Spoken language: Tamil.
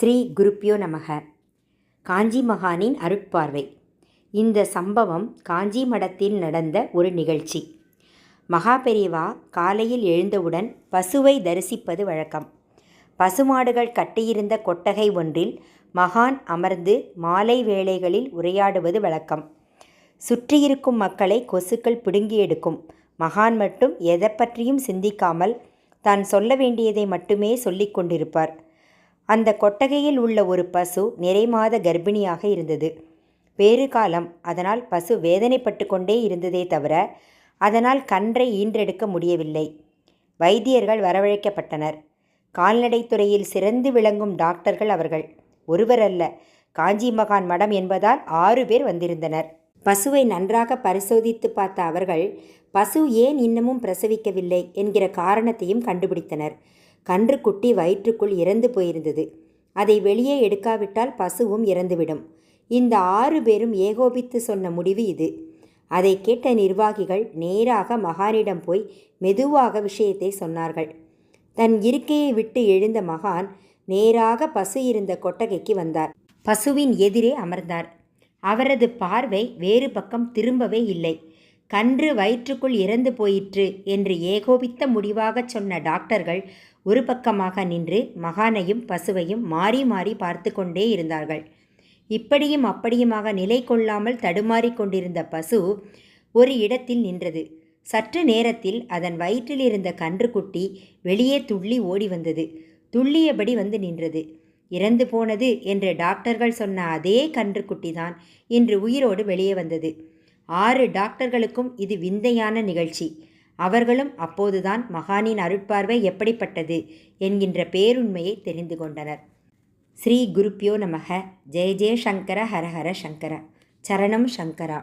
ஸ்ரீ குருப்பியோ நமக. காஞ்சி மகானின் அருட்பார்வை. இந்த சம்பவம் காஞ்சி மடத்தில் நடந்த ஒரு நிகழ்ச்சி. மகாபெரிவா காலையில் எழுந்தவுடன் பசுவை தரிசிப்பது வழக்கம். பசுமாடுகள் கட்டியிருந்த கொட்டகை ஒன்றில் மகான் அமர்ந்து மாலை வேளைகளில் உரையாடுவது வழக்கம். சுற்றியிருக்கும் மக்களை கொசுக்கள் பிடுங்கி எடுக்கும். மகான் மட்டும் எதை பற்றியும் சிந்திக்காமல் தான் சொல்ல வேண்டியதை மட்டுமே சொல்லிக் கொண்டிருப்பார். அந்த கொட்டகையில் உள்ள ஒரு பசு நிறைமாத கர்ப்பிணியாக இருந்தது. வேறு காலம் அதனால் பசு வேதனைப்பட்டு கொண்டே இருந்ததே தவிர அதனால் கன்றை ஈன்றெடுக்க முடியவில்லை. வைத்தியர்கள் வரவழைக்கப்பட்டனர். கால்நடைத்துறையில் சிறந்து விளங்கும் டாக்டர்கள் அவர்கள். ஒருவர் அல்ல காஞ்சி மகான் மடம் என்பதால் ஆறு பேர் வந்திருந்தனர். பசுவை நன்றாக பரிசோதித்து பார்த்த அவர்கள் பசு ஏன் இன்னமும் பிரசவிக்கவில்லை? என்கிற காரணத்தையும் கண்டுபிடித்தனர். கன்றுக்குட்டி வயிற்றுக்குள் இறந்து போயிருந்தது. அதை வெளியே எடுக்காவிட்டால் பசுவும் இறந்துவிடும். இந்த ஆறு பேரும் ஏகோபித்து சொன்ன முடிவு இது. அதை கேட்ட நிர்வாகிகள் நேராக மகானிடம் போய் மெதுவாக விஷயத்தை சொன்னார்கள். தன் இருக்கையை விட்டு எழுந்த மகான் நேராக பசு இருந்த கொட்டகைக்கு வந்தார். பசுவின் எதிரே அமர்ந்தார். அவரது பார்வை வேறு பக்கம் திரும்பவே இல்லை. கன்று வயிற்றுக்குள் இறந்து போயிற்று என்று ஏகோபித்த முடிவாகச் சொன்ன டாக்டர்கள் ஒரு பக்கமாக நின்று மகானையும் பசுவையும் மாறி மாறி பார்த்து கொண்டே இருந்தார்கள். இப்படியும் அப்படியுமாக நிலை கொள்ளாமல் தடுமாறிக் கொண்டிருந்த பசு ஒரு இடத்தில் நின்றது. சற்று நேரத்தில் அதன் வயிற்றில் இருந்த கன்றுக்குட்டி வெளியே துள்ளி ஓடி வந்தது. துள்ளியபடி வந்து நின்றது. இறந்து போனது என்று டாக்டர்கள் சொன்ன அதே கன்றுக்குட்டி தான் இன்று உயிரோடு வெளியே வந்தது. ஆறு டாக்டர்களுக்கும் இது விந்தையான நிகழ்ச்சி. அவர்களும் அப்போதுதான் மகானின் அருட்பார்வை எப்படிப்பட்டது என்கின்ற பேருண்மையை தெரிந்து கொண்டனர். ஸ்ரீ குருப்பியோ நமக. ஜெய ஜெய சங்கர ஹரஹர சங்கர. சரணம் சங்கரா.